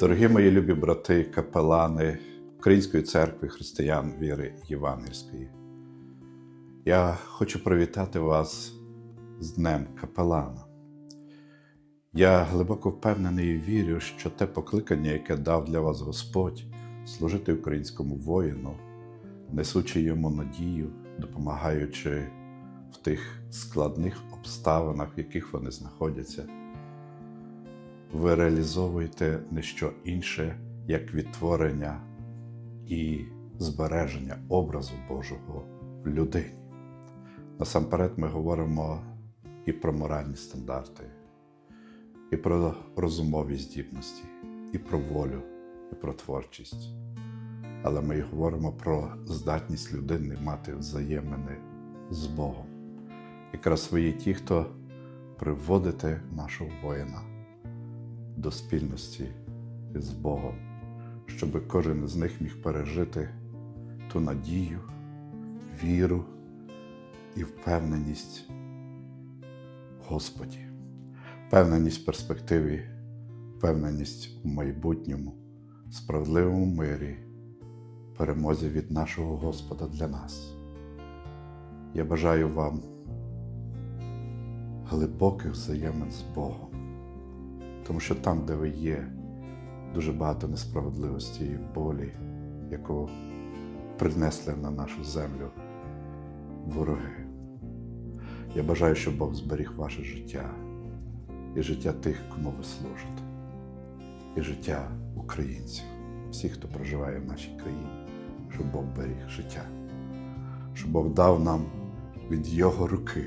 Дорогі мої любі брати, капелани Української церкви християн віри Євангельської. Я хочу привітати вас з Днем Капелана. Я глибоко впевнений і вірю, що те покликання, яке дав для вас Господь, служити українському воїну, несучи йому надію, допомагаючи в тих складних обставинах, в яких вони знаходяться, ви реалізовуєте не що інше, як відтворення і збереження образу Божого в людині. Насамперед ми говоримо і про моральні стандарти, і про розумові здібності, і про волю, і про творчість. Але ми говоримо про здатність людини мати взаємини з Богом. Якраз ви є ті, хто приводите нашого воїна до спільності з Богом, щоб кожен з них міг пережити ту надію, віру і впевненість Господі, впевненість в перспективі, впевненість у майбутньому, справедливому мирі, перемозі від нашого Господа для нас. Я бажаю вам глибоких взаємин з Богом, тому що там, де ви є, дуже багато несправедливості і болі, яку принесли на нашу землю вороги. Я бажаю, щоб Бог зберіг ваше життя і життя тих, кому ви служите, і життя українців, всіх, хто проживає в нашій країні, щоб Бог беріг життя, щоб Бог дав нам від Його руки,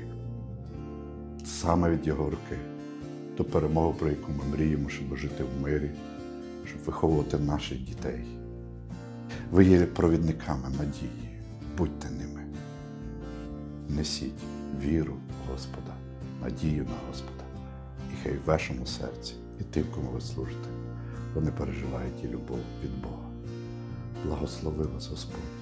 саме від Його руки, ту перемогу, про яку ми мріємо, щоб жити в мирі, щоб виховувати наших дітей. Ви є провідниками надії, будьте ними. Несіть віру в Господа, надію на Господа, і хай в вашому серці і тим, кому ви служите, вони переживають і любов від Бога. Благослови вас Господь